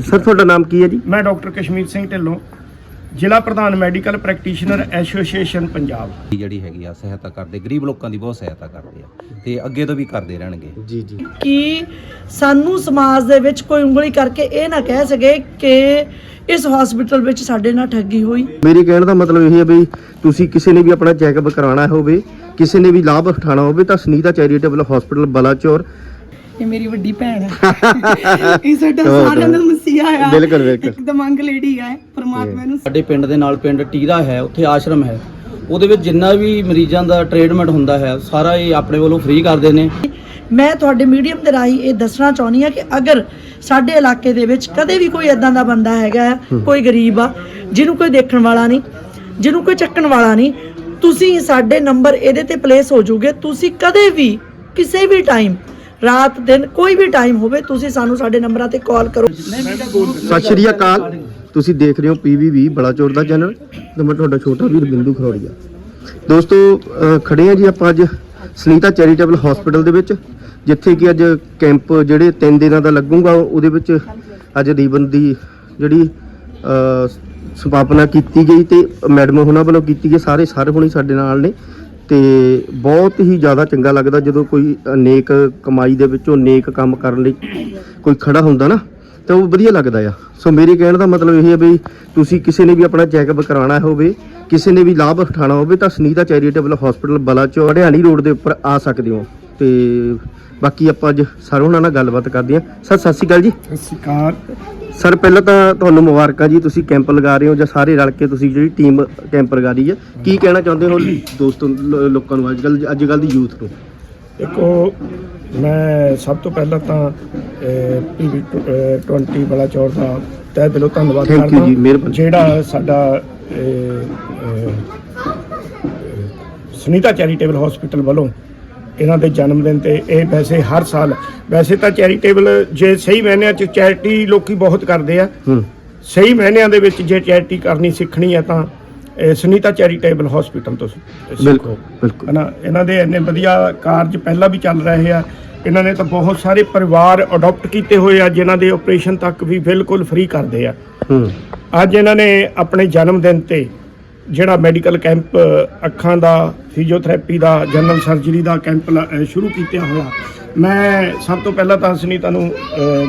Sir ਤੁਹਾਡਾ ਨਾਮ ਕੀ ਹੈ ਜੀ? ਮੈਂ ਡਾਕਟਰ ਕਸ਼ਮੀਰ ਸਿੰਘ ਢਿੱਲੋਂ ਜ਼ਿਲ੍ਹਾ ਪ੍ਰਧਾਨ ਮੈਡੀਕਲ ਪ੍ਰੈਕਟੀਸ਼ਨਰ ਐਸੋਸੀਏਸ਼ਨ ਪੰਜਾਬ। ਜਿਹੜੀ ਹੈਗੀ ਆ ਸਹਾਇਤਾ ਕਰਦੇ ਗਰੀਬ ਲੋਕਾਂ ਦੀ ਬਹੁਤ ਸਹਾਇਤਾ ਕਰਦੇ ਆ ਤੇ ਅੱਗੇ ਤੋਂ ਵੀ ਕਰਦੇ ਰਹਿਣਗੇ। ਜੀ ਜੀ। ਕਿ ਸਾਨੂੰ ਸਮਾਜ ਦੇ ਵਿੱਚ ਕੋਈ ਉਂਗਲੀ ਕਰਕੇ ਇਹ ਨਾ ਕਹਿ ਸਕੇ ਕਿ ਇਸ ਹਸਪੀਟਲ ਵਿੱਚ ਸਾਡੇ ਨਾਲ ਠੱਗੀ ਹੋਈ। ਮੇਰੇ ਕਹਿਣ ਦਾ ਮਤਲਬ ਇਹ ਹੈ ਵੀ ਤੁਸੀਂ ਕਿਸੇ ਨੇ ਵੀ ਆਪਣਾ ਚੈੱਕਅਪ ਕਰਾਉਣਾ ਹੋਵੇ ਕਿਸੇ ਨੇ ਵੀ ਲਾਭ ਉਠਾਉਣਾ ਹੋਵੇ ਤਾਂ ਸੁਨੀਤਾ ਚੈਰੀਟੇਬਲ ਹਸਪੀਟਲ ਬਲਾਚੌਰ ਇਹ ਮੇਰੀ ਵੱਡੀ ਭੈਣ ਹੈ। ਇਹ ਸਾਡਾ ਸਾਰਿਆਂ ਦਾ ਮਸੀਹਾ ਆ। ਬਿਲਕੁਲ, ਬਿਲਕੁਲ। ਇੱਕ ਦਮੰਗ ਲੇਡੀ ਹੈ ਪਰਮਾਤਮਾ ਨੂੰ। ਸਾਡੇ ਪਿੰਡ ਦੇ ਨਾਲ ਪਿੰਡ ਟੀਰਾ ਹੈ ਉੱਥੇ ਆਸ਼ਰਮ ਹੈ। ਉਹਦੇ ਵਿੱਚ ਜਿੰਨਾ ਵੀ ਮਰੀਜ਼ਾਂ ਦਾ ਟ੍ਰੀਟਮੈਂਟ ਹੁੰਦਾ ਹੈ ਸਾਰਾ ਇਹ ਆਪਣੇ ਵੱਲੋਂ ਫ੍ਰੀ ਕਰਦੇ ਨੇ। ਮੈਂ ਤੁਹਾਡੇ ਮੀਡੀਅਮ ਦੇ ਰਾਹੀਂ ਇਹ ਦੱਸਣਾ ਚਾਹੁੰਦੀ ਹਾਂ ਕਿ ਅਗਰ ਸਾਡੇ ਇਲਾਕੇ ਦੇ ਵਿੱਚ ਕਦੇ ਵੀ ਕੋਈ ਇਦਾਂ ਦਾ ਬੰਦਾ ਹੈਗਾ ਹੈ, ਕੋਈ ਗਰੀਬ ਆ ਜਿਹਨੂੰ ਕੋਈ ਦੇਖਣ ਵਾਲਾ ਨਹੀਂ ਜਿਹਨੂੰ ਕੋਈ ਚੱਕਣ ਵਾਲਾ ਨਹੀਂ ਤੁਸੀਂ ਸਾਡੇ ਨੰਬਰ ਇਹਦੇ ਤੇ ਪਲੇਸ ਹੋ ਜੂਗੇ ਤੁਸੀਂ ਕਦੇ ਵੀ ਕਿਸੇ ਵੀ ਟਾਈਮ ਰਾਤ ਦਿਨ ਕੋਈ ਵੀ ਟਾਈਮ ਹੋਵੇ ਤੁਸੀਂ ਸਾਨੂੰ ਸਾਡੇ ਨੰਬਰਾਂ ਤੇ ਕਾਲ ਕਰੋ। ਸਤਿ ਸ਼੍ਰੀ ਅਕਾਲ। ਤੁਸੀਂ ਦੇਖ ਰਹੇ ਹੋ ਪੀਵੀਵੀ ਬਲਾਚੌਰ ਦਾ ਚੈਨਲ ਤੇ ਮੈਂ ਤੁਹਾਡਾ ਛੋਟਾ ਵੀਰ ਬਿੰਦੂ ਖਰੋੜੀਆ। ਦੋਸਤੋ ਅਹ ਖੜੇ ਆ ਜੀ ਆਪਾਂ ਅੱਜ ਸੁਨੀਤਾ ਚੈਰੀਟੇਬਲ ਹਸਪੀਟਲ ਦੇ ਵਿੱਚ ਜਿੱਥੇ ਕਿ ਅੱਜ ਕੈਂਪ ਜਿਹੜੇ 3 ਦਿਨਾਂ ਦਾ ਲੱਗੂਗਾ ਉਹਦੇ ਵਿੱਚ ਅੱਜ ਰੀਬਨ ਦੀ ਜਿਹੜੀ ਅਹ, ਸਥਾਪਨਾ ਕੀਤੀ ਗਈ ਤੇ ਮੈਡਮ ਉਹਨਾਂ ਵੱਲੋਂ ਕੀਤੀ ਗਈ ਸਾਰੇ ਸਰ ਹੁਣੀ ਸਾਡੇ ਨਾਲ ਨੇ। ਤੇ ਬਹੁਤ ਹੀ ਜ਼ਿਆਦਾ ਚੰਗਾ ਲੱਗਦਾ ਜਦੋਂ ਕੋਈ ਨੇਕ ਕਮਾਈ ਦੇ ਵਿੱਚੋਂ ਨੇਕ ਕੰਮ ਕਰਨ ਲਈ ਕੋਈ ਖੜਾ ਹੁੰਦਾ ਨਾ, ਤਾਂ ਉਹ ਵਧੀਆ ਲੱਗਦਾ ਆ। ਸੋ ਮੇਰੇ ਕਹਿਣ ਦਾ ਮਤਲਬ ਇਹ ਹੈ ਵੀ ਤੁਸੀਂ ਕਿਸੇ ਨੇ ਵੀ ਆਪਣਾ ਚੈੱਕਅਪ ਕਰਾਉਣਾ ਹੋਵੇ, ਕਿਸੇ ਨੇ ਵੀ ਲਾਭ ਉਠਾਉਣਾ ਹੋਵੇ, ਤਾਂ ਸੁਨੀਤਾ ਚੈਰੀਟੇਬਲ ਹਸਪੀਟਲ ਬਲਾਚੋ ਹਰਿਆਣੀ ਰੋਡ ਦੇ ਉੱਪਰ ਆ ਸਕਦੇ ਹੋ। ਤੇ ਬਾਕੀ ਆਪਾਂ ਅੱਜ ਸਰ ਉਹਨਾਂ ਨਾਲ ਗੱਲਬਾਤ ਕਰਦੇ ਹਾਂ। ਸਰ, ਸਤਿ ਸ਼੍ਰੀ ਅਕਾਲ ਜੀ। ਸਤਿ ਸ਼੍ਰੀ ਅਕਾਲ। ਸਰ ਪਹਿਲਾਂ ਤਾਂ ਤੁਹਾਨੂੰ ਮੁਬਾਰਕਾਂ ਜੀ ਤੁਸੀਂ ਕੈਂਪ ਲਗਾ ਰਹੇ ਹੋ ਜਾਂ ਸਾਰੇ ਰਲ ਕੇ ਤੁਸੀਂ ਜਿਹੜੀ ਟੀਮ ਕੈਂਪ ਲਗਾ ਰਹੀ ਹੈ ਕੀ ਕਹਿਣਾ ਚਾਹੁੰਦੇ ਹੋ ਦੋਸਤੋ ਲ- ਲੋਕਾਂ ਨੂੰ ਅੱਜ ਕੱਲ ਅੱਜ ਕੱਲ ਦੀ ਯੂਥ ਨੂੰ ਦੇਖੋ ਮੈਂ ਸਭ ਤੋਂ ਪਹਿਲਾਂ ਤਾਂ ਪੀਵੀ 20 ਵਾਲਾ ਚੌਰ ਦਾ ਤਹਿ ਦਿਲੋਂ ਧੰਨਵਾਦ Thank you ਕਰਦਾ ਜੀ, ਮਿਹਰਬਾਨੀ। ਜਿਹੜਾ ਸਾਡਾ ਅਹ, ਅਹ, ਸੁਨੀਤਾ ਚੈਰੀਟੇਬਲ ਹਸਪੀਟਲ ਵੱਲੋਂ ਇਹਨਾਂ ਦੇ ਜਨਮ ਦਿਨ ਤੇ ਇਹ ਵੈਸੇ ਹਰ ਸਾਲ ਵੈਸੇ ਤਾਂ ਚੈਰੀਟੇਬਲ ਜੇ ਸਹੀ ਮਾਇਨਿਆਂ ਚ ਚੈਰਿਟੀ ਲੋਕੀ ਬਹੁਤ ਕਰਦੇ ਆ। ਸਹੀ ਮਾਇਨਿਆਂ ਦੇ ਵਿੱਚ ਜੇ ਚੈਰਿਟੀ ਕਰਨੀ ਸਿੱਖਣੀ ਹੈ ਤਾਂ ਇਹ ਸੁਨੀਤਾ ਚੈਰੀਟੇਬਲ ਹਸਪੀਟਲ ਤੋਂ ਬਿਲਕੁਲ ਬਿਲਕੁਲ। ਹਨਾ ਇਹਨਾਂ ਦੇ ਇੰਨੇ ਵਧੀਆ ਕਾਰਜ ਪਹਿਲਾਂ ਵੀ ਚੱਲ ਰਹੇ ਆ। ਇਹਨਾਂ ਨੇ ਤਾਂ ਬਹੁਤ ਸਾਰੇ ਪਰਿਵਾਰ ਅਡਾਪਟ ਕੀਤੇ ਹੋਏ ਆ ਜਿਨ੍ਹਾਂ ਦੇ ਆਪਰੇਸ਼ਨ ਤੱਕ ਵੀ ਬਿਲਕੁਲ ਫ੍ਰੀ ਕਰਦੇ ਆ। ਅੱਜ ਇਹਨਾਂ ਨੇ ਆਪਣੇ ਜਨਮ ਦਿਨ ਤੇ ਜਿਹੜਾ ਮੈਡੀਕਲ ਕੈਂਪ ਅੱਖਾਂ ਦਾ, ਫਿਜ਼ੀਓਥੈਰੇਪੀ ਦਾ, ਜਨਰਲ ਸਰਜਰੀ ਦਾ ਕੈਂਪ ਲ- ਸ਼ੁਰੂ ਕੀਤਾ ਹੋਇਆ, ਮੈਂ ਸਭ ਤੋਂ ਪਹਿਲਾਂ ਤਾਂ ਸੁਨੀਤਾ ਨੂੰ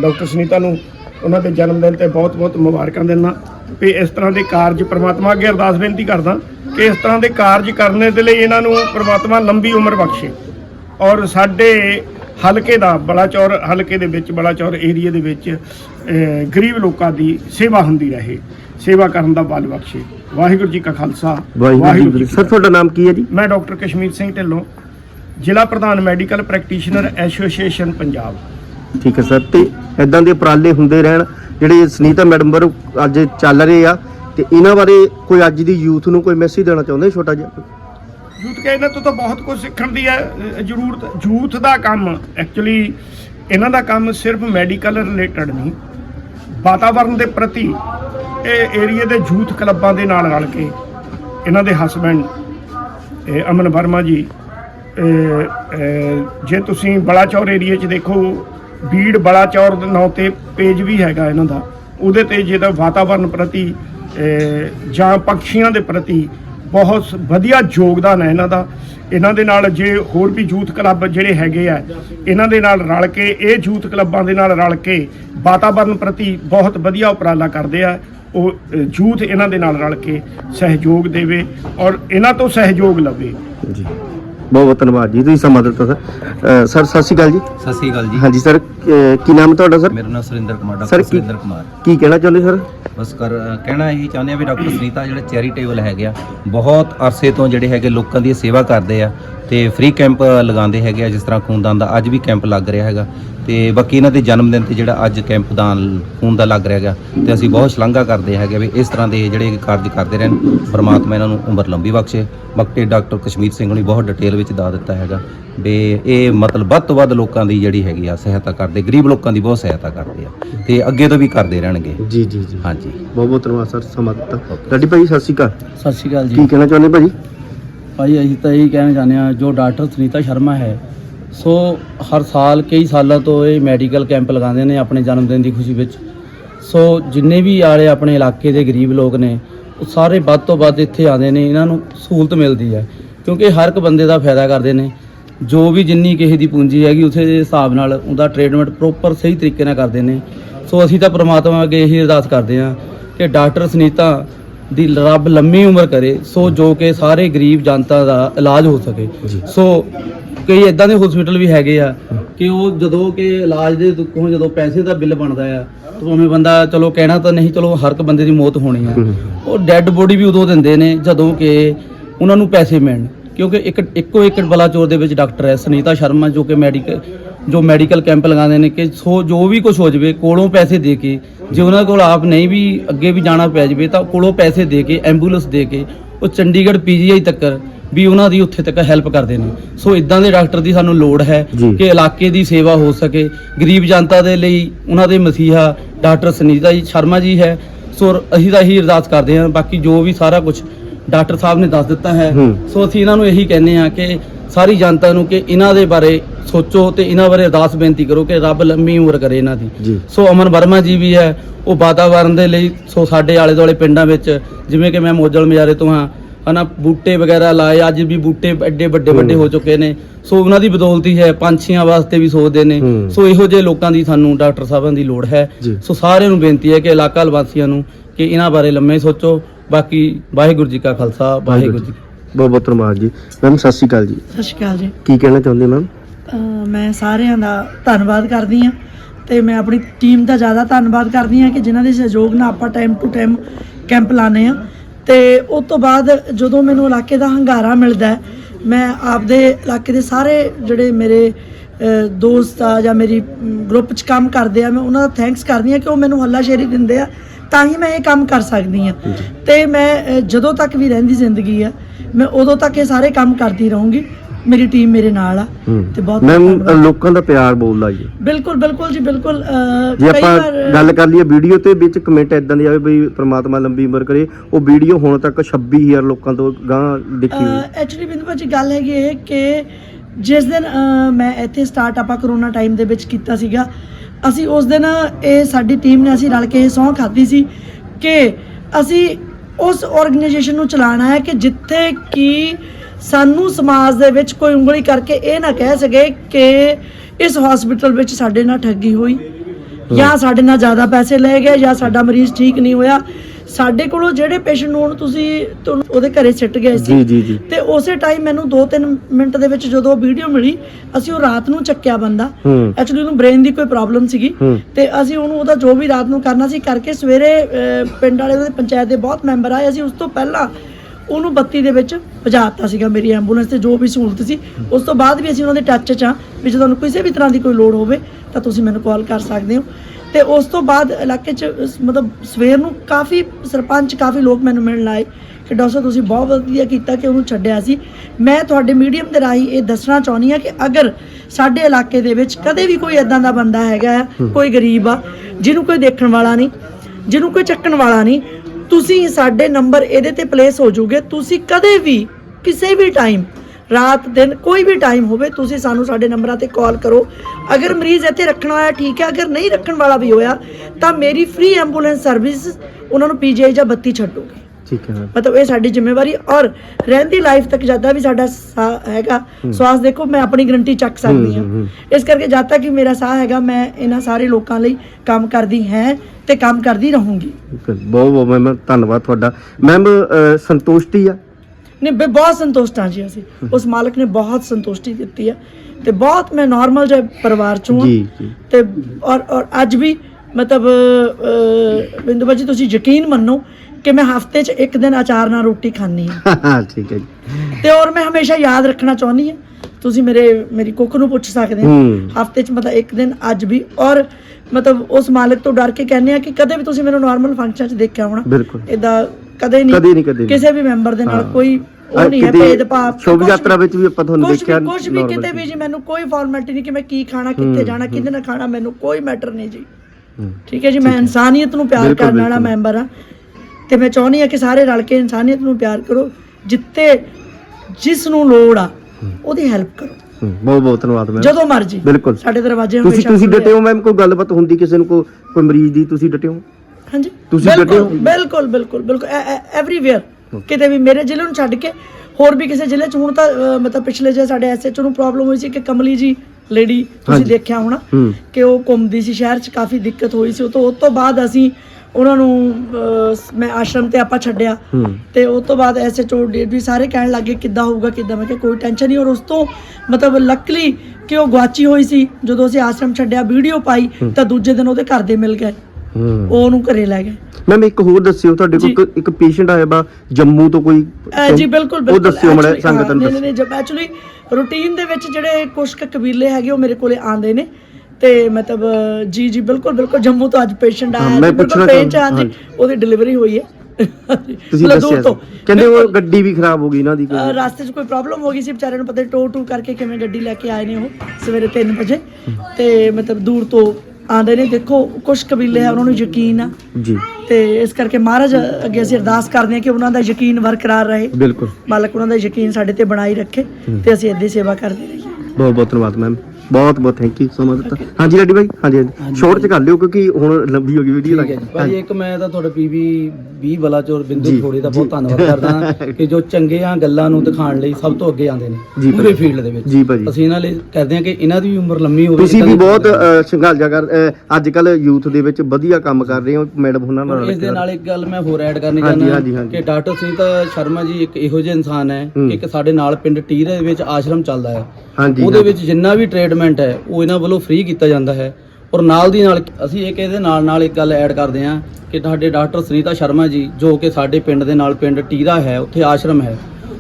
ਡਾਕਟਰ ਸੁਨੀਤਾ ਨੂੰ ਉਹਨਾਂ ਦੇ ਜਨਮ ਦਿਨ ਤੇ ਬਹੁਤ-ਬਹੁਤ ਮੁਬਾਰਕਾਂ ਦਿੰਦਾ। ਵੀ ਇਸ ਤਰ੍ਹਾਂ ਦੇ ਕਾਰਜ ਪ੍ਰਮਾਤਮਾ ਅੱਗੇ ਅਰਦਾਸ ਬੇਨਤੀ ਕਰਦਾ ਕਿ ਇਸ ਤਰ੍ਹਾਂ ਦੇ ਕਾਰਜ ਕਰਨੇ ਦੇ ਲਈ ਇਹਨਾਂ ਨੂੰ ਪ੍ਰਮਾਤਮਾ ਲੰਬੀ ਉਮਰ ਬਖਸ਼ੇ। ਔਰ ਸਾਡੇ ਹਲਕੇ ਦਾ ਬਲਾਚੌਰ ਹਲਕੇ ਦੇ ਵਿੱਚ, ਬਲਾਚੌਰ ਏਰੀਆ ਦੇ ਵਿੱਚ ਗਰੀਬ ਲੋਕਾਂ ਦੀ ਸੇਵਾ ਹੁੰਦੀ ਰਹੇ। ਸੇਵਾ ਕਰਨ ਦਾ ਬਲ ਬਖਸ਼ੇ। ਵਾਹਿਗੁਰੂ ਜੀ ਕਾ ਖਾਲਸਾ ਵਾਹਿਗੁਰੂ ਜੀ ਕੀ ਸਰ ਤੁਹਾਡਾ ਨਾਮ ਕੀ ਹੈ ਜੀ? ਮੈਂ ਡਾਕਟਰ ਕਸ਼ਮੀਰ ਸਿੰਘ ਢਿੱਲੋਂ ਜ਼ਿਲ੍ਹਾ ਪ੍ਰਧਾਨ ਮੈਡੀਕਲ ਪ੍ਰੈਕਟੀਸ਼ਨਰ ਐਸੋਸੀਏਸ਼ਨ ਪੰਜਾਬ। ਠੀਕ ਹੈ ਸਰ ਤੇ ਇਦਾਂ ਦੇ ਉਪਰਾਲੇ ਹੁੰਦੇ ਰਹਿਣ ਜਿਹੜੇ ਸੁਨੀਤਾ ਮੈਡਮ ਵੱਲੋਂ ਅੱਜ ਚੱਲ ਰਹੇ ਆ ਤੇ ਇਹਨਾਂ ਬਾਰੇ ਕੋਈ ਅੱਜ ਦੀ ਯੂਥ ਨੂੰ ਕੋਈ ਮੈਸੇਜ ਦੇਣਾ ਚਾਹੁੰਦੇ ਛੋਟਾ ਜਿਹਾ? ਯੂਥ ਕੇ ਇਹਨਾਂ ਤੋਂ ਤਾਂ ਬਹੁਤ ਕੁਝ ਸਿੱਖਣ ਦੀ ਹੈ ਜ਼ਰੂਰਤ ਯੂਥ ਦਾ ਕੰਮ ਐਕਚੁਅਲੀ ਇਹਨਾਂ ਦਾ ਕੰਮ ਸਿਰਫ ਮੈਡੀਕਲ ਰਿਲੇਟਡ ਨਹੀਂ ਵਾਤਾਵਰਣ ਦੇ ਪ੍ਰਤੀ ਇਹ ਏਰੀਆ ਦੇ ਯੂਥ ਕਲੱਬਾਂ ਦੇ ਨਾਲ ਰਲ ਕੇ ਇਹਨਾਂ ਦੇ ਹਸਬੈਂਡ ਅਮਨ ਵਰਮਾ ਜੀ ਜੇ ਤੁਸੀਂ ਬਲਾਚੌਰ ਏਰੀਆ 'ਚ ਦੇਖੋ, ਬੀੜ ਬਲਾਚੌਰ ਦੇ ਨਾਂ ਤੇ ਪੇਜ ਵੀ ਹੈਗਾ ਇਹਨਾਂ ਦਾ। ਉਹਦੇ ਤੇ ਜਿਹਦਾ ਵਾਤਾਵਰਣ ਪ੍ਰਤੀ ਜਾਂ ਪੰਛੀਆਂ ਦੇ ਪ੍ਰਤੀ ਬਹੁਤ ਵਧੀਆ ਯੋਗਦਾਨ ਹੈ ਇਹਨਾਂ ਦਾ। ਇਹਨਾਂ ਦੇ ਨਾਲ ਜੇ ਹੋਰ ਵੀ ਯੂਥ ਕਲੱਬ ਜਿਹੜੇ ਹੈਗੇ ਆ, ਇਹਨਾਂ ਦੇ ਨਾਲ ਰਲ ਕੇ, ਇਹ ਯੂਥ ਕਲੱਬਾਂ ਦੇ ਨਾਲ ਰਲ ਕੇ ਵਾਤਾਵਰਣ ਪ੍ਰਤੀ ਬਹੁਤ ਵਧੀਆ ਉਪਰਾਲਾ ਕਰਦੇ ਆ। ਉਹ ਯੂਥ ਇਹਨਾਂ ਦੇ ਨਾਲ ਰਲ ਕੇ ਸਹਿਯੋਗ ਦੇਵੇ ਔਰ ਇਹਨਾਂ ਤੋਂ ਸਹਿਯੋਗ ਲਵੇ। ਜੀ। ਬਹੁਤ ਬਹੁਤ ਧੰਨਵਾਦ ਜੀ ਤੁਸੀਂ ਸਮਾਂ ਦਿੱਤਾ ਸਰ। ਸਰ ਸਤਿ ਸ਼੍ਰੀ ਅਕਾਲ ਜੀ। ਸਤਿ ਸ੍ਰੀ ਅਕਾਲ ਜੀ। ਹਾਂਜੀ ਸਰ ਕੀ ਨਾਮ ਤੁਹਾਡਾ ਸਰ? ਮੇਰਾ ਨਾਮ ਸੁਰਿੰਦਰ ਕੁਮਾਰ ਡਾਕਟਰ ਕੀ ਸੁਰਿੰਦਰ ਕੁਮਾਰ। ਕੀ ਕਹਿਣਾ ਚਾਹੁੰਦੇ ਸਰ? ਬਸ ਕਰ ਕਹਿਣਾ ਇਹੀ ਚਾਹੁੰਦੇ ਆ ਵੀ ਡਾਕਟਰ ਸੁਨੀਤਾ ਜਿਹੜੇ ਚੈਰੀਟੇਬਲ ਹੈਗੇ ਆ ਬਹੁਤ ਅਰਸੇ ਤੋਂ ਜਿਹੜੇ ਹੈਗੇ ਲੋਕਾਂ ਦੀ ਸੇਵਾ ਕਰਦੇ ਆ ਤੇ ਫ੍ਰੀ ਕੈਂਪ ਲਗਾਉਂਦੇ ਹੈਗੇ ਆ ਜਿਸ ਤਰ੍ਹਾਂ ਖੂਨਦਾਨ ਦਾ ਅੱਜ ਵੀ ਕੈਂਪ ਲੱਗ ਰਿਹਾ ਹੈਗਾ। ਤੇ ਬਾਕੀ ਇਹਨਾਂ ਦੇ ਜਨਮ ਦਿਨ ਤੇ ਜਿਹੜਾ ਅੱਜ ਕੈਂਪ ਦਾਨ ਖੂਨ ਦਾ ਲੱਗ ਰਿਹਾ ਹੈਗਾ ਤੇ ਅਸੀਂ ਬਹੁਤ ਸ਼ਲਾਘਾ ਕਰਦੇ ਹੈਗੇ ਵੀ ਇਸ ਤਰ੍ਹਾਂ ਦੇ ਜਿਹੜੇ ਕਾਰਜ ਕਰਦੇ ਰਹਿਣ ਪਰਮਾਤਮਾ ਇਹਨਾਂ ਨੂੰ ਉਮਰ ਲੰਬੀ ਬਖਸ਼ੇ। ਬਾਕੀ ਡਾਕਟਰ ਕਸ਼ਮੀਰ ਸਿੰਘ ਹੁਣੀ ਬਹੁਤ ਡਿਟੇਲ ਵਿੱਚ ਦੱਸ ਦਿੱਤਾ ਹੈਗਾ ਵੀ ਇਹ ਮਤਲਬ ਵੱਧ ਤੋਂ ਵੱਧ ਲੋਕਾਂ ਦੀ ਜਿਹੜੀ ਹੈਗੀ ਆ ਸਹਾਇਤਾ ਕਰਦੇ ਗਰੀਬ ਲੋਕਾਂ ਦੀ ਬਹੁਤ ਸਹਾਇਤਾ ਕਰਦੇ ਆ ਤੇ ਅੱਗੇ ਤੋਂ ਵੀ ਕਰਦੇ ਰਹਿਣਗੇ। ਜੀ ਜੀ ਜੀ। ਹਾਂਜੀ। ਬਹੁਤ ਬਹੁਤ ਧੰਨਵਾਦ ਸਰ ਸਮਾਂ ਦਿੱਤਾ। ਤੁਹਾਡੀ ਭਾਈ ਸਤਿ ਸ਼੍ਰੀ ਅਕਾਲ। ਸਤਿ ਸ਼੍ਰੀ ਅਕਾਲ ਜੀ। ਕੀ ਕਹਿਣਾ ਚਾਹੁੰਦੇ ਭਾਜੀ ਭਾਈ ਅਸੀਂ ਤਾਂ ਇਹ ਕਹਿਣਾ ਚਾਹੁੰਦੇ ਹਾਂ ਜੋ ਡਾਕਟਰ ਸੁਨੀਤਾ ਸ਼ਰਮਾ ਹੈ ਸੋ ਹਰ ਸਾਲ ਕਈ ਸਾਲਾਂ ਤੋਂ ਇਹ ਮੈਡੀਕਲ ਕੈਂਪ ਲਗਾਉਂਦੇ ਨੇ ਆਪਣੇ ਜਨਮ ਦਿਨ ਦੀ ਖੁਸ਼ੀ ਵਿੱਚ। ਸੋ ਜਿੰਨੇ ਵੀ ਆਲੇ ਆਪਣੇ ਇਲਾਕੇ ਦੇ ਗਰੀਬ ਲੋਕ ਨੇ ਉਹ ਸਾਰੇ ਵੱਧ ਤੋਂ ਵੱਧ ਇੱਥੇ ਆਉਂਦੇ ਨੇ ਇਹਨਾਂ ਨੂੰ ਸਹੂਲਤ ਮਿਲਦੀ ਹੈ। ਕਿਉਂਕਿ ਹਰ ਇੱਕ ਬੰਦੇ ਦਾ ਫਾਇਦਾ ਕਰਦੇ ਨੇ। ਜੋ ਵੀ ਜਿੰਨੀ ਕਿਸੇ ਦੀ ਪੂੰਜੀ ਹੈਗੀ ਉਸੇ ਦੇ ਹਿਸਾਬ ਨਾਲ ਉਹਦਾ ਟ੍ਰੀਟਮੈਂਟ ਪ੍ਰੋਪਰ ਸਹੀ ਤਰੀਕੇ ਨਾਲ ਕਰਦੇ ਨੇ। ਸੋ ਅਸੀਂ ਤਾਂ ਪ੍ਰਮਾਤਮਾ ਅੱਗੇ ਇਹੀ ਅਰਦਾਸ ਕਰਦੇ ਹਾਂ ਕਿ ਡਾਕਟਰ ਸੁਨੀਤਾ ਦੀ ਰੱਬ ਲੰਮੀ ਉਮਰ ਕਰੇ ਸੋ ਜੋ ਕਿ ਸਾਰੇ ਗਰੀਬ ਜਨਤਾ ਦਾ ਇਲਾਜ ਹੋ ਸਕੇ। ਸੋ ਕਈ ਇਦਾਂ ਦੇ ਹਸਪੀਟਲ ਵੀ ਹੈਗੇ ਆ ਕਿ ਉਹ ਜਦੋਂ ਕਿ ਇਲਾਜ ਦੇ ਦੁੱਖੋਂ ਜਦੋਂ ਪੈਸੇ ਦਾ ਬਿੱਲ ਬਣਦਾ ਆ, ਤਾਂ ਉਵੇਂ ਬੰਦਾ ਚਲੋ ਕਹਿਣਾ ਤਾਂ ਨਹੀਂ, ਚਲੋ ਹਰ ਇੱਕ ਬੰਦੇ ਦੀ ਮੌਤ ਹੋਣੀ ਆ। ਉਹ ਡੈੱਡ ਬੋਡੀ ਵੀ ਉਦੋਂ ਦਿੰਦੇ ਨੇ ਜਦੋਂ ਕਿ ਉਹਨਾਂ ਨੂੰ ਪੈਸੇ ਮਿਲਣ। ਕਿਉਂਕਿ ਇੱਕ, ਇੱਕੋ ਇੱਕ ਬਲਾਚੌਰ ਦੇ ਵਿੱਚ ਡਾਕਟਰ ਹੈ ਸੁਨੀਤਾ ਸ਼ਰਮਾ, ਜੋ ਕਿ ਮੈਡੀਕਲ ਜੋ ਮੈਡੀਕਲ ਕੈਂਪ ਲਗਾਉਂਦੇ ਨੇ ਕਿ ਸੋ, ਜੋ ਵੀ ਕੁਝ ਹੋ ਜਵੇ, ਕੋਲੋਂ ਪੈਸੇ ਦੇ ਕੇ, ਜੇ ਉਹਨਾਂ ਕੋਲ ਆਪ ਨਹੀਂ ਵੀ ਅੱਗੇ ਵੀ ਜਾਣਾ ਪੈ ਜਵੇ, ਤਾਂ ਕੋਲੋਂ ਪੈਸੇ ਦੇ ਕੇ ਐਂਬੂਲੈਂਸ ਦੇ ਕੇ, ਉਹ ਚੰਡੀਗੜ੍ਹ ਪੀਜੀਆਈ ਤੱਕ ਵੀ ਉਹਨਾਂ ਦੀ ਉੱਥੇ ਤੱਕ ਹੈਲਪ ਕਰਦੇ ਨੇ ਸੋ ਇਦਾਂ ਦੇ ਡਾਕਟਰ ਦੀ ਸਾਨੂੰ ਲੋੜ ਹੈ। ਕਿ ਇਲਾਕੇ ਦੀ ਸੇਵਾ ਹੋ ਸਕੇ। ਗਰੀਬ ਜਨਤਾ ਦੇ ਲਈ ਉਹਨਾਂ ਦੇ ਮਸੀਹਾ ਡਾਕਟਰ ਸੁਨੀਤਾ ਜੀ ਸ਼ਰਮਾ ਜੀ ਹੈ। ਸੋ ਅਸੀਂ ਤਾਂ ਇਹੀ ਅਰਦਾਸ ਕਰਦੇ ਹਾਂ। ਬਾਕੀ ਜੋ ਵੀ ਸਾਰਾ ਕੁਝ ਡਾਕਟਰ ਸਾਹਿਬ ਨੇ ਦੱਸ ਦਿੱਤਾ ਹੈ। ਸੋ ਅਸੀਂ ਇਹਨਾਂ ਨੂੰ ਇਹੀ ਕਹਿੰਦੇ ਹਾਂ ਕਿ ਸਾਰੀ ਜਨਤਾ ਨੂੰ ਕਿ ਇਹਨਾਂ ਦੇ ਬਾਰੇ ਸੋਚੋ ਤੇ ਇਹਨਾਂ ਬਾਰੇ ਅਰਦਾਸ ਬੇਨਤੀ ਕਰੋ ਕਿ ਰੱਬ ਲੰਮੀ ਉਮਰ ਕਰੇ ਇਹਨਾਂ ਦੀ। ਸੋ ਅਮਨ ਵਰਮਾ ਜੀ ਵੀ ਹੈ। ਉਹ ਵਾਤਾਵਰਣ ਦੇ ਲਈ ਸੋ ਸਾਡੇ ਆਲੇ ਦੁਆਲੇ ਪਿੰਡਾਂ ਵਿੱਚ ਜਿਵੇਂ ਕਿ ਮੈਂ ਮੋਜਲ ਮਜਾਰੇ ਤੋਂ ਹਾਂ ਹਨਾ ਬੂਟੇ ਵਗੈਰਾ ਲਾਏ ਅੱਜ ਵੀ ਬੂਟੇ ਐਡੇ ਵੱਡੇ ਵੱਡੇ ਹੋ ਚੁੱਕੇ ਨੇ। ਸੋ ਉਹਨਾਂ ਦੀ ਬਦੌਲਤ ਹੀ ਹੈ ਪੰਛੀਆਂ ਵਾਸਤੇ ਵੀ ਸੋਚਦੇ ਨੇ। ਸੋ ਇਹੋ ਜਿਹੇ ਲੋਕਾਂ ਦੀ ਸਾਨੂੰ ਡਾਕਟਰ ਸਾਹਿਬਾਂ ਦੀ ਲੋੜ ਹੈ। ਸੋ ਸਾਰਿਆਂ ਨੂੰ ਬੇਨਤੀ ਹੈ ਕਿ ਇਲਾਕਾ ਵਾਸੀਆਂ ਨੂੰ ਕਿ ਇਹਨਾਂ ਬਾਰੇ ਲੰਮੇ ਸੋਚੋ। ਬਾਕੀ ਵਾਹਿਗੁਰੂ ਜੀ ਕਾ ਖਾਲਸਾ ਵਾਹਿਗੁਰੂ ਜੀ। ਬਹੁਤ ਬਹੁਤ ਧੰਨਵਾਦ ਜੀ। ਮੈਮ ਸਤਿ ਸ਼੍ਰੀ ਅਕਾਲ ਜੀ। ਸਤਿ ਸ਼੍ਰੀ ਅਕਾਲ ਜੀ। ਕੀ ਕਹਿਣਾ ਚਾਹੁੰਦੇ ਮੈਮ? ਮੈਂ ਸਾਰਿਆਂ ਦਾ ਧੰਨਵਾਦ ਕਰਦੀ ਹਾਂ ਤੇ ਮੈਂ ਆਪਣੀ ਟੀਮ ਦਾ ਜ਼ਿਆਦਾ ਧੰਨਵਾਦ ਕਰਦੀ ਹਾਂ ਕਿ ਜਿਨ੍ਹਾਂ ਦੇ ਸਹਿਯੋਗ ਨਾਲ ਆਪਾਂ ਟਾਈਮ ਟੂ ਟਾਈਮ ਕੈਂਪ ਲਾਣੇ ਆ ਤੇ ਉਸ ਤੋਂ ਬਾਅਦ ਜਦੋਂ ਮੈਨੂੰ ਇਲਾਕੇ ਦਾ ਹੰਗਾਰਾ ਮਿਲਦਾ ਮੈਂ ਆਪਦੇ ਇਲਾਕੇ ਦੇ ਸਾਰੇ ਜਿਹੜੇ ਮੇਰੇ ਦੋਸਤ ਆ ਜਾਂ ਮੇਰੀ ਗਰੁੱਪ 'ਚ ਕੰਮ ਕਰਦੇ ਆ ਮੈਂ ਉਹਨਾਂ ਦਾ ਥੈਂਕਸ ਕਰਦੀ ਹਾਂ ਕਿ ਉਹ ਮੈਨੂੰ ਹੱਲਾਸ਼ੇਰੀ ਦਿੰਦੇ ਆ ਤਾਂ ਹੀ ਮੈਂ ਇਹ ਕੰਮ ਕਰ ਸਕਦੀ ਹਾਂ। ਤੇ ਮੈਂ ਜਦੋਂ ਤੱਕ ਵੀ ਰਹਿੰਦੀ ਜ਼ਿੰਦਗੀ ਆ ਮੈਂ ਉਦੋਂ ਤੱਕ ਇਹ ਸਾਰੇ ਕੰਮ ਕਰਦੀ ਰਹੂੰਗੀ। ਮੇਰੀ ਟੀਮ ਮੇਰੇ ਨਾਲ ਆ ਤੇ ਬਹੁਤ ਮੈਮ। ਲੋਕਾਂ ਦਾ ਪਿਆਰ ਬੋਲਦਾ ਜੀ। ਬਿਲਕੁਲ ਬਿਲਕੁਲ ਜੀ ਬਿਲਕੁਲ ਅਹ, ਜੇ ਕਈ ਆਪਾਂ ਵਾਰ ਗੱਲ ਕਰ ਲਈਏ ਵੀਡੀਓ ਤੇ ਵਿੱਚ ਕਮੈਂਟ ਇਦਾਂ ਦੇ ਆਵੇ ਬਈ ਪ੍ਰਮਾਤਮਾ ਲੰਬੀ ਉਮਰ ਕਰੇ ਉਹ ਵੀਡੀਓ ਹੁਣ ਤੱਕ 26000 ਲੋਕਾਂ ਤੋਂ ਗਾਂ ਦੇਖੀ ਹੋਈ। ਐਕਚੁਅਲੀ ਬਿੰਦੂ ਭਾਜੀ ਗੱਲ ਹੈਗੀ ਇਹ ਕਿ ਜਿਸ ਦਿਨ ਅਹ, ਮੈਂ ਇੱਥੇ ਸਟਾਰਟ ਆਪਾਂ ਕਰੋਨਾ ਟਾਈਮ ਦੇ ਵਿੱਚ ਕੀਤਾ ਸੀਗਾ ਅਸੀਂ ਉਸ ਦਿਨ ਇਹ ਸਾਡੀ ਟੀਮ ਨੇ ਅਸੀਂ ਰਲ ਕੇ ਇਹ ਸਹੁੰ ਖਾਧੀ ਸੀ ਕਿ ਅਸੀਂ ਉਸ ਆਰਗੇਨਾਈਜੇਸ਼ਨ ਨੂੰ ਚਲਾਉਣਾ ਹੈ ਕਿ ਜਿੱਥੇ ਕਿ ਸਾਨੂੰ ਸਮਾਜ ਦੇ ਵਿੱਚ ਕੋਈ ਉਂਗਲੀ ਕਰਕੇ ਇਹ ਨਾ ਕਹਿ ਸਕੇ ਕਿ ਇਸ ਹਸਪੀਟਲ ਵਿੱਚ ਸਾਡੇ ਨਾਲ ਠੱਗੀ ਹੋਈ ਜਾਂ ਸਾਡੇ ਨਾਲ ਜ਼ਿਆਦਾ ਪੈਸੇ ਲਏ ਗਏ ਜਾਂ ਸਾਡਾ ਮਰੀਜ਼ ਠੀਕ ਨਹੀਂ ਹੋਇਆ। ਸਾਡੇ ਕੋਲੋਂ ਜਿਹੜੇ ਪੇਸ਼ੈਂਟ ਨੂੰ ਹੁਣ ਤੁਸੀਂ ਤੁਹਾਨੂੰ ਉਹਦੇ ਘਰੇ ਸਿੱਟ ਗਏ ਸੀ। ਤੇ ਉਸੇ ਟਾਈਮ ਮੈਨੂੰ 2-3 ਮਿੰਟ ਦੇ ਵਿੱਚ ਜਦੋਂ ਵੀਡੀਓ ਮਿਲੀ ਅਸੀਂ ਉਹ ਰਾਤ ਨੂੰ ਚੱਕਿਆ ਬੰਦਾ। ਐਕਚੁਅਲੀ ਉਹਨੂੰ ਬ੍ਰੇਨ ਦੀ ਕੋਈ ਪ੍ਰੋਬਲਮ ਸੀਗੀ। ਤੇ ਅਸੀਂ ਉਹਨੂੰ ਉਹਦਾ ਜੋ ਵੀ ਰਾਤ ਨੂੰ ਕਰਨਾ ਸੀ ਕਰਕੇ ਸਵੇਰੇ ਪਿੰਡ ਵਾਲੇ ਉਹਦੇ ਪੰਚਾਇਤ ਦੇ ਬਹੁਤ ਮੈਂਬਰ ਆਏ। ਅਸੀਂ ਉਸ ਤੋਂ ਪਹਿਲਾਂ ਉਹਨੂੰ ਬੱਤੀ ਦੇ ਵਿੱਚ ਪਹੁੰਚਾਤਾ ਸੀਗਾ ਮੇਰੀ ਐਂਬੂਲੈਂਸ ਤੇ ਜੋ ਵੀ ਸਹੂਲਤ ਸੀ। ਉਸ ਤੋਂ ਬਾਅਦ ਵੀ ਅਸੀਂ ਉਹਨਾਂ ਦੇ ਟੱਚ 'ਚ ਆ ਵੀ ਜੇ ਤੁਹਾਨੂੰ ਕਿਸੇ ਵੀ ਤਰ੍ਹਾਂ ਦੀ ਕੋਈ ਲੋੜ ਹੋਵੇ ਤਾਂ ਤੁਸੀਂ ਮੈਨੂੰ ਕਾਲ ਕਰ ਸਕਦੇ ਹੋ। ਤੇ ਉਸ ਤੋਂ ਬਾਅਦ ਇਲਾਕੇ 'ਚ ਸ- ਮਤਲਬ ਸਵੇਰ ਨੂੰ ਕਾਫੀ ਸਰਪੰਚ, ਕਾਫੀ ਲੋਕ ਮੈਨੂੰ ਮਿਲਣ ਆਏ ਕਿ ਡਾਕਟਰ ਸਾਹਿਬ ਤੁਸੀਂ ਬਹੁਤ ਵਧੀਆ ਕੀਤਾ ਕਿ ਉਹਨੂੰ ਛੱਡਿਆ ਸੀ। ਮੈਂ ਤੁਹਾਡੇ ਮੀਡੀਅਮ ਦੇ ਰਾਹੀਂ ਇਹ ਦੱਸਣਾ ਚਾਹੁੰਦੀ ਹਾਂ ਕਿ ਅਗਰ ਸਾਡੇ ਇਲਾਕੇ ਦੇ ਵਿੱਚ ਕਦੇ ਵੀ ਕੋਈ ਇਦਾਂ ਦਾ ਬੰਦਾ ਹੈਗਾ ਆ ਕੋਈ ਗਰੀਬ ਆ, ਜਿਹਨੂੰ ਕੋਈ ਦੇਖਣ ਵਾਲਾ ਨਹੀਂ, ਜਿਹਨੂੰ ਕੋਈ ਚੱਕਣ ਵਾਲਾ ਨਹੀਂ ਤੁਸੀਂ ਸਾਡੇ ਨੰਬਰ ਇਹਦੇ ਤੇ ਪਲੇਸ ਹੋ ਜੂਗੇ ਤੁਸੀਂ ਕਦੇ ਵੀ ਕਿਸੇ ਵੀ ਟਾਈਮ ਰਾਤ, ਦਿਨ ਕੋਈ ਵੀ ਟਾਈਮ ਹੋਵੇ, ਤੁਸੀਂ ਸਾਨੂੰ ਸਾਡੇ ਨੰਬਰਾਂ ਤੇ ਕਾਲ ਕਰੋ। ਅਗਰ ਮਰੀਜ਼ ਇੱਥੇ ਰੱਖਣਾ ਹੋਇਆ ਠੀਕ ਹੈ, ਅਗਰ ਨਹੀਂ ਰੱਖਣ ਵਾਲਾ ਵੀ ਹੋਇਆ, ਤਾਂ ਮੇਰੀ ਫ੍ਰੀ ਐਂਬੂਲੈਂਸ ਸਰਵਿਸ ਉਹਨਾਂ ਨੂੰ ਪੀਜੀਆਈ ਜਾਂ ਬੱਤੀ ਛੱਡੂਗੀ ਠੀਕ ਹੈ ਮੈਮ ਮਤਲਬ ਇਹ ਸਾਡੀ ਜ਼ਿੰਮੇਵਾਰੀ ਔਰ ਰਹਿੰਦੀ ਲਾਈਫ ਤੱਕ ਜ਼ਿਆਦਾ ਵੀ ਸਾਡਾ ਸਾਹ ਹੈਗਾ ਸਵਾਸ ਦੇਖੋ ਮੈਂ ਆਪਣੀ ਗਰੰਟੀ ਚੱਕ ਸਕਦੀ ਹਾਂ। ਇਸ ਕਰਕੇ ਜਦ ਤੱਕ ਕਿ ਮੇਰਾ ਸਾਹ ਹੈਗਾ ਮੈਂ ਇਹਨਾਂ ਸਾਰੇ ਲੋਕਾਂ ਲਈ ਕੰਮ ਕਰਦੀ ਹੈ ਤੇ ਕੰਮ ਕਰਦੀ ਰਹੂੰਗੀ। ਬਹੁਤ ਬਹੁਤ ਮੈਮ ਧੰਨਵਾਦ ਤੁਹਾਡਾ। ਮੈਮ ਸੰਤੁਸ਼ਟੀ ਆ? ਨੇ ਬ- ਬਹੁਤ ਸੰਤੁਸ਼ਟ ਹਾਂ ਜੀ ਅਸੀਂ। ਉਸ ਮਾਲਕ ਨੇ ਬਹੁਤ ਸੰਤੁਸ਼ਟੀ ਦਿੱਤੀ ਹੈ ਤੇ ਬਹੁਤ ਮੈਂ ਨਾਰਮਲ ਜਿਹੇ ਪਰਿਵਾਰ ਚੋਂ ਹਾਂ ਜੀ ਜੀ। ਤੇ ਔਰ ਔਰ ਅੱਜ ਵੀ ਮਤਲਬ ਬਿੰਦੂ ਬਾਜੀ ਤੁਸੀਂ ਯਕੀਨ ਮੰਨੋ ਕਿ ਮੈਂ ਹਫ਼ਤੇ 'ਚ ਇੱਕ ਦਿਨ ਅਚਾਰ ਨਾਲ ਰੋਟੀ ਖਾਂਦੀ ਹਾਂ। ਠੀਕ ਹੈ ਜੀ। ਤੇ ਔਰ ਮੈਂ ਹਮੇਸ਼ਾ ਯਾਦ ਰੱਖਣਾ ਚਾਹੁੰਦੀ ਹਾਂ ਤੁਸੀਂ ਮੇਰੇ ਮੇਰੀ ਕੁੱਕ ਨੂੰ ਪੁੱਛ ਸਕਦੇ ਹੋ। ਹਫ਼ਤੇ 'ਚ ਮਤਲਬ ਇੱਕ ਦਿਨ ਅੱਜ ਵੀ ਔਰ ਮਤਲਬ ਉਸ ਮਾਲਕ ਤੋਂ ਡਰ ਕੇ ਕਹਿੰਦੇ ਆ ਕਿ ਕਦੇ ਵੀ ਤੁਸੀਂ ਮੈਨੂੰ ਨਾਰਮਲ ਫੰਕਸ਼ਨ 'ਚ ਦੇਖਿਆ ਹੋਣਾ। ਇਦਾਂ ਕਦੇ ਨਹੀਂ ਕਿਸੇ ਵੀ ਮੈਂਬਰ ਦੇ ਨਾਲ। ਕੋਈ ਉਹ ਨਹੀਂ ਹੈ ਭੇਦਭਾਵ ਸ਼ੁਭ ਯਾਤਰਾ ਵਿੱਚ ਵੀ ਆਪਾਂ ਤੁਹਾਨੂੰ ਦੇਖਿਆ ਕੁਝ ਵੀ ਕਿਤੇ ਵੀ ਜੀ ਮੈਨੂੰ ਕੋਈ ਫਾਰਮੈਲਿਟੀ ਨਹੀਂ ਕਿ ਮੈਂ ਕੀ ਖਾਣਾ ਕਿੱਥੇ ਜਾਣਾ। ਕਿਹਦੇ ਨਾਲ ਖਾਣਾ ਮੈਨੂੰ ਕੋਈ ਮੈਟਰ ਨਹੀਂ ਜੀ। ਹੂੰ। ਠੀਕ ਹੈ ਜੀ ਮੈਂ ਇਨਸਾਨੀਅਤ ਨੂੰ ਪਿਆਰ ਬਿਲਕੁਲ, ਕਰਨ ਵਾਲਾ ਬਿਲਕੁਲ। ਮੈਂਬਰ ਆ ਤੇ ਮੈਂ ਚਾਹੁੰਦੀ ਆ ਕਿ ਸਾਰੇ ਰਲ ਕੇ ਇਨਸਾਨੀਅਤ ਨੂੰ ਪਿਆਰ ਕਰੋ ਜਿੱਤੇ ਜਿਸ ਨੂੰ ਲੋੜ ਆ ਉਹਦੀ ਹੈਲਪ ਕਰੋ। ਬਹੁਤ ਬਹੁਤ ਧੰਨਵਾਦ ਮੈਮ। ਜਦੋਂ ਮਰਜ਼ੀ। ਬਿਲਕੁਲ। ਸਾਡੇ ਦਰਵਾਜ਼ੇ ਤੁਸੀਂ ਹਮੇਸ਼ਾ ਤੁਸੀਂ ਆ। ਡਟੇ ਹੋ ਮੈਮ? ਕੋਈ ਗੱਲਬਾਤ ਹੁੰਦੀ ਕਿਸੇ ਨੂੰ ਕੋਈ ਕੋਈ ਮਰੀਜ਼ ਦੀ ਤੁਸੀਂ ਡਟੇ ਹੋ? ਹਾਂਜੀ। ਤੁਸੀਂ ਬਿਲਕੁਲ ਹੋ? ਬਿਲਕੁਲ ਬਿਲਕੁਲ ਬਿਲਕੁਲ। ਐਵਰੀਵੇਅਰ ਕਿਤੇ ਵੀ ਮੇਰੇ ਜ਼ਿਲ੍ਹੇ ਨੂੰ ਛੱਡ ਕੇ ਹੋਰ ਵੀ ਕਿਸੇ ਜ਼ਿਲ੍ਹੇ ਚ ਹੁਣ ਤਾਂ ਮਤਲਬ ਪਿਛਲੇ ਜੇ ਸਾਡੇ ਐਸਐਚਓ ਨੂੰ ਪ੍ਰੋਬਲਮ ਹੋਈ ਸੀ ਕਿ ਕਮਲੀ ਜੀ ਲੇਡੀ ਤੁਸੀਂ। ਦੇਖਿਆ ਹੋਣਾ ਕਿ ਉਹ ਘੁੰਮਦੀ ਸੀ ਸ਼ਹਿਰ 'ਚ ਕਾਫੀ ਦਿੱਕਤ ਹੋਈ ਸੀ। ਉਹ ਤੋਂ ਉਸ ਤੋਂ ਬਾਅਦ ਅਸੀਂ ਉਹਨਾਂ ਨੂੰ ਅਹ, ਮੈਂ ਆਸ਼ਰਮ ਤੇ ਆਪਾਂ ਛੱਡਿਆ। ਤੇ ਉਸ ਤੋਂ ਬਾਅਦ ਐਸਐਚਓ ਵੀ ਸਾਰੇ ਕਹਿਣ ਲੱਗੇ ਕਿੱਦਾਂ ਹੋਊਗਾ ਕਿੱਦਾਂ? ਮੈਂ ਕਿਹਾ ਕੋਈ ਟੈਨਸ਼ਨ ਨਹੀਂ। ਔਰ ਉਸ ਤੋਂ ਮਤਲਬ ਲੱਕਲੀ ਕਿ ਉਹ ਗਵਾਚੀ ਹੋਈ ਸੀ ਜਦੋਂ ਅਸੀਂ ਆਸ਼ਰਮ ਛੱਡਿਆ ਵੀਡੀਓ ਪਾਈ ਤਾਂ ਦੂਜੇ ਦਿਨ ਉਹਦੇ ਘਰ ਦੇ ਮਿਲ ਗਏ। ਹੂੰ। ਉਹ ਉਹਨੂੰ ਘਰੇ ਲੈ ਗਏ। ਮੈਮ ਇੱਕ ਹੋਰ ਦੱਸਿਓ ਤੁਹਾਡੇ ਕੋਲ ਜੀ। ਇੱਕ- ਇੱਕ ਪੇਸ਼ੈਂਟ ਆਇਆ ਵਾ ਜੰਮੂ ਤੋਂ ਕੋਈ ਅਹ ਜੀ ਬਿਲਕੁਲ ਉਹ ਬਿਲਕੁਲ। ਦੱਸਿਓ ਮੜਾ Actually, ਸੰਗਤ ਹਾਂ, ਨੂੰ ਨਹੀਂ ਦੱਸਿਓ। ਨਹੀਂ ਜਬ ਐਕਚੁਅਲੀ ਰੂਟੀਨ ਦੇ ਵਿੱਚ ਜਿਹੜੇ ਕੁਝ ਕੁ ਕਬੀਲੇ ਹੈਗੇ ਉਹ ਮੇਰੇ ਕੋਲੇ ਆਉਂਦੇ ਨੇ। ਤੇ ਮਤਲਬ ਜੀ ਜੀ ਬਿਲਕੁਲ ਬਿਲਕੁਲ ਜੰਮੂ ਤੋਂ ਅੱਜ ਪੇਸ਼ੈਂਟ ਆਇਆ ਮੈਂ ਪੁੱਛਣਾ ਚਾਹੁੰਦਾ, ਉਹਦੀ ਡਿਲੀਵਰੀ ਹੋਈ ਹੈ। ਤੁਸੀਂ ਦੱਸਿਆ। ਕਹਿੰਦੇ ਉਹ ਗੱਡੀ ਵੀ ਖਰਾਬ ਹੋ ਗਈ ਇਹਨਾਂ ਦੀ ਕੋਈ। ਰਾਸਤੇ 'ਚ ਕੋਈ ਪ੍ਰੋਬਲਮ ਹੋ ਗਈ ਸੀ ਵਿਚਾਰੇ ਨੂੰ ਪਤਾ ਟੋ ਟੂ ਕਰਕੇ ਕਿਵੇਂ ਗੱਡੀ ਲੈ ਕੇ ਆਏ ਨੇ ਉਹ ਸਵੇਰੇ 3 ਵਜੇ। ਤੇ ਮਤਲਬ ਦੂਰ ਤੋਂ ਆਂਦੇ ਨੇ ਦੇਖੋ ਕੁਝ ਕਬੀਲੇ ਆ ਉਹਨਾਂ ਨੂੰ ਯਕੀਨ ਆ। ਜੀ। ਤੇ ਇਸ ਕਰਕੇ ਮਹਾਰਾਜ ਅੱਗੇ ਅਸੀਂ ਅਰਦਾਸ ਕਰਦੇ ਹਾਂ ਕਿ ਉਹਨਾਂ ਦਾ ਯਕੀਨ ਬਰਕਰਾਰ ਰਹੇ। ਬਿਲਕੁਲ। ਮਾਲਕ ਉਹਨਾਂ ਦਾ ਯਕੀਨ ਸਾਡੇ ਤੇ ਬਣਾਈ ਰੱਖੇ ਤੇ ਅਸੀਂ ਹੀ ਸੇਵਾ ਕਰਦੇ ਰਹੀਏ। ਬਹੁਤ ਬਹੁਤ ਧੰਨਵਾਦ ਮੈਮ। ਬਹੁਤ ਬਹੁਤ ਥੈਂਕ ਯੂ ਸੋ ਮਚ ਹਾਂਜੀ ਰੈਡੀ ਭਾਈ ਹਾਂਜੀ ਹਾਂਜੀ। ਸ਼ੋਰਟ ਚ ਕਰ ਲਿਓ ਕਿਉਂਕਿ ਹੁਣ ਲੰਬੀ ਹੋ ਗਈ ਵੀਡੀਓ ਜੀ। ਭਾਜੀ ਇੱਕ ਮੈਂ ਤਾਂ ਤੁਹਾਡੇ ਪੀਵੀ 20 ਬਲਾਚੌਰ ਬਿੰਦੂ ਖੋੜੇ ਦਾ। ਬਹੁਤ ਧੰਨਵਾਦ ਕਰਦਾ ਕਿ ਜੋ ਚੰਗੀਆਂ ਗੱਲਾਂ ਨੂੰ ਦਿਖਾਉਣ ਲਈ ਸਭ ਤੋਂ ਅੱਗੇ ਆਉਂਦੇ ਨੇ। ਪੂਰੇ ਫੀਲਡ ਦੇ ਵਿੱਚ। ਜੀ ਭਾਜੀ। ਅਸੀਂ ਇਹਨਾਂ ਲਈ ਕਰਦੇ ਹਾਂ ਕਿ ਇਹਨਾਂ ਦੀ ਵੀ ਉਮਰ ਲੰਮੀ ਹੋਵੇ ਤੁਸੀਂ ਵੀ ਬਹੁਤ ਸੰਘਰਸ਼ਾ ਕਰ। ਅੱਜ ਕੱਲ ਯੂਥ ਦੇ ਵਿੱਚ ਵਧੀਆ ਕੰਮ ਕਰ ਰਹੇ ਹੋ ਮੈਡਮ ਉਹਨਾਂ ਨਾਲ ਇਸ ਦੇ ਨਾਲ ਇੱਕ ਗੱਲ ਮੈਂ ਹੋਰ ਐਡ ਕਰਨੀ ਚਾਹੁੰਦਾ। ਕਿ ਡਾਕਟਰ ਸੁਨੀਤਾ ਸ਼ਰਮਾ ਜੀ ਇੱਕ ਇਹੋ ਜਿਹੇ ਇਨਸਾਨ ਹੈ। ਕਿ ਸਾਡੇ ਨਾਲ ਪਿੰਡ ਟੀਰੇ ਦੇ ਵਿੱਚ ਆਸ਼ਰਮ ਚੱਲਦਾ ਹੈ ਹਾਂਜੀ ਉਹਦੇ। ਵਿੱਚ ਜਿੰਨਾ ਵੀ ਟ੍ਰੀਟਮੈਂਟ ਹੈ, ਉਹ ਇਹਨਾਂ ਵੱਲੋਂ ਫ੍ਰੀ ਕੀਤਾ ਜਾਂਦਾ ਹੈ। ਔਰ ਨਾਲ ਦੀ ਨਾਲ ਅਸੀਂ ਇੱਕ ਇਹਦੇ ਨਾਲ ਨਾਲ ਇੱਕ ਗੱਲ ਐਡ ਕਰਦੇ ਹਾਂ ਕਿ ਸਾਡੇ ਡਾਕਟਰ ਸੁਨੀਤਾ ਸ਼ਰਮਾ ਜੀ, ਜੋ ਕਿ ਸਾਡੇ ਪਿੰਡ ਦੇ ਨਾਲ ਪਿੰਡ ਟੀਰਾ ਹੈ, ਉੱਥੇ ਆਸ਼ਰਮ ਹੈ।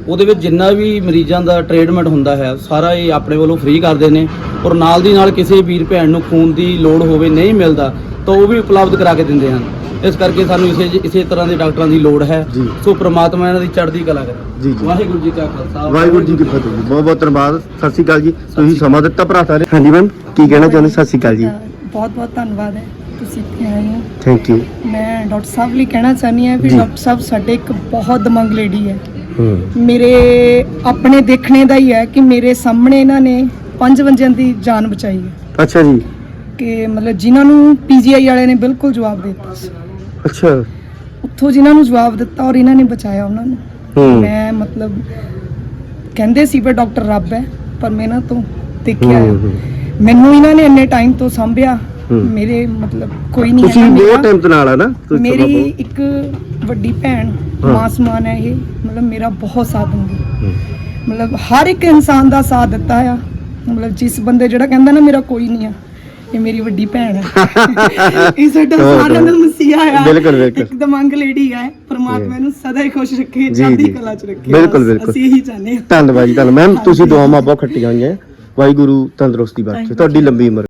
ਉਹਦੇ ਵਿੱਚ ਜਿੰਨਾ ਵੀ ਮਰੀਜ਼ਾਂ ਦਾ ਟ੍ਰੀਟਮੈਂਟ ਹੁੰਦਾ ਹੈ, ਸਾਰਾ ਇਹ ਆਪਣੇ ਵੱਲੋਂ ਫ੍ਰੀ ਕਰਦੇ ਨੇ। ਔਰ ਨਾਲ ਦੀ ਨਾਲ ਕਿਸੇ ਵੀਰ ਭੈਣ ਨੂੰ ਖੂਨ ਦੀ ਲੋੜ ਹੋਵੇ, ਨਹੀਂ ਮਿਲਦਾ, ਤਾਂ ਉਹ ਵੀ ਉਪਲਬਧ ਕਰਾ ਕੇ ਦਿੰਦੇ ਹਨ। ਇਸ ਕਰਕੇ ਸਾਨੂੰ ਇਸੇ ਇਸੇ ਤਰ੍ਹਾਂ ਦੇ ਡਾਕਟਰਾਂ ਦੀ ਲੋੜ ਹੈ। ਜੀ। ਸੋ ਪ੍ਰਮਾਤਮਾ ਇਹਨਾਂ ਦੀ ਚੜ੍ਹਦੀ ਕਲਾ ਕਰੇ। ਜੀ ਜੀ। ਵਾਹਿਗੁਰੂ ਜੀ ਕਾ ਖਾਲਸਾ। ਵਾਹਿਗੁਰੂ ਜੀ ਕੀ ਫਤਿਹ ਜੀ। ਬਹੁਤ ਬਹੁਤ ਧੰਨਵਾਦ। ਸਤਿ ਸ਼੍ਰੀ ਅਕਾਲ ਜੀ। ਤੁਸੀਂ ਸਮਾਂ ਦਿੱਤਾ ਭਰਾ ਸਾਰੇ? ਹਾਂਜੀ ਮੈਮ। ਕੀ ਕਹਿਣਾ ਚਾਹੁੰਦੇ? ਸਤਿ ਸ਼੍ਰੀ ਅਕਾਲ ਜੀ। ਬਹੁਤ ਬਹੁਤ ਧੰਨਵਾਦ ਹੈ। ਤੁਸੀਂ ਇੱਥੇ ਆਏ ਹੋ। ਥੈਂਕ ਯੂ ਮੈਂ ਡਾਕਟਰ ਸਾਹਿਬ ਲਈ ਕਹਿਣਾ ਚਾਹੁੰਦੀ ਹਾਂ ਵੀ ਜੀ। ਡਾਕਟਰ ਸਾਹਿਬ ਸਾਡੇ ਇੱਕ ਬਹੁਤ ਦਮੰਗ ਲੇਡੀ ਹੈ। ਹੂੰ। ਮੇਰੇ ਆਪਣੇ ਦੇਖਣੇ ਦਾ ਹੀ ਹੈ ਕਿ ਮੇਰੇ ਸਾਹਮਣੇ ਇਹਨਾਂ ਨੇ ਪੰਜ ਬੰਦਿਆਂ ਦੀ ਜਾਨ ਬਚਾਈ ਹੈ। ਅੱਛਾ ਜੀ। ਕਿ ਮਤਲਬ ਜਿਨ੍ਹਾਂ ਨੂੰ ਪੀਜੀਆਈ ਵਾਲਿਆਂ ਨੇ ਬਿਲਕੁਲ ਜਵਾਬ ਦੇ ਦਿੱਤਾ ਸੀ। ਅੱਛਾ ਉੱਥੋਂ ਜਿਨ੍ਹਾਂ ਨੂੰ ਜਵਾਬ ਦਿੱਤਾ ਔਰ ਇਹਨਾਂ ਨੇ ਬਚਾਇਆ ਉਹਨਾਂ ਨੂੰ ਮੈਂ ਮਤਲਬ ਕਹਿੰਦੇ ਸੀ ਵੀ ਡਾਕਟਰ ਰੱਬ ਹੈ ਪਰ ਮੈਂ ਇਹਨਾਂ ਤੋਂ ਦੇਖਿਆ। ਮੈਨੂੰ ਇਹਨਾਂ ਨੇ ਇੰਨੇ ਟਾਈਮ ਤੋਂ ਸੰਭਿਆ। ਮੇਰੇ ਮਤਲਬ ਕੋਈ ਨਹੀਂ ਤੁਸੀਂ ਬਹੁਤ। ਟਾਈਮ ਤੋਂ ਨਾਲ ਆ ਨਾ ਮੇਰੀ ਇੱਕ ਵੱਡੀ ਭੈਣ। ਮਾਂ ਸਮਾਨ ਹੈ ਇਹ ਮਤਲਬ ਮੇਰਾ ਬਹੁਤ ਸਾਥ ਦਿੰਦੀ। ਮਤਲਬ ਹਰ ਇੱਕ ਇਨਸਾਨ ਦਾ ਸਾਥ ਦਿੱਤਾ ਆ ਮਤਲਬ ਜਿਸ ਬੰਦੇ ਜਿਹੜਾ ਕਹਿੰਦਾ ਨਾ ਮੇਰਾ ਕੋਈ ਨਹੀਂ ਆ ਇਹ ਮੇਰੀ ਵੱਡੀ ਭੈਣ ਹੈ। ਇਹ ਸਾਡਾ ਸਾਰਿਆਂ ਦਾ ਮਸੀਹਾ ਆ। ਬਿਲਕੁਲ, ਬਿਲਕੁਲ। ਇੱਕ ਦਮੰਗ ਲੇਡੀ ਹੈ ਪਰਮਾਤਮਾ ਨੂੰ ਸਦਾ ਹੀ ਖੁਸ਼ ਰੱਖੇ ਚੜ੍ਹਦੀ। ਕਲਾ ਚ ਰੱਖੇ। ਬਿਲਕੁਲ, ਬਿਲਕੁਲ। ਅਸੀਂ ਇਹੀ ਚਾਹੁੰਦੇ ਹਾਂ। ਧੰਨਵਾਦ ਜੀ ਧੰਨਵਾਦ। ਮੈਮ ਤੁਸੀਂ ਦੁਆਵਾਂ ਬਹੁਤ ਖੱਟੀਆਂ ਹੋਈਆਂ। ਵਾਹਿਗੁਰੂ ਤੰਦਰੁਸਤੀ ਬਖਸ਼ੇ। ਤੁਹਾਡੀ ਲੰਬੀ ਉਮਰ।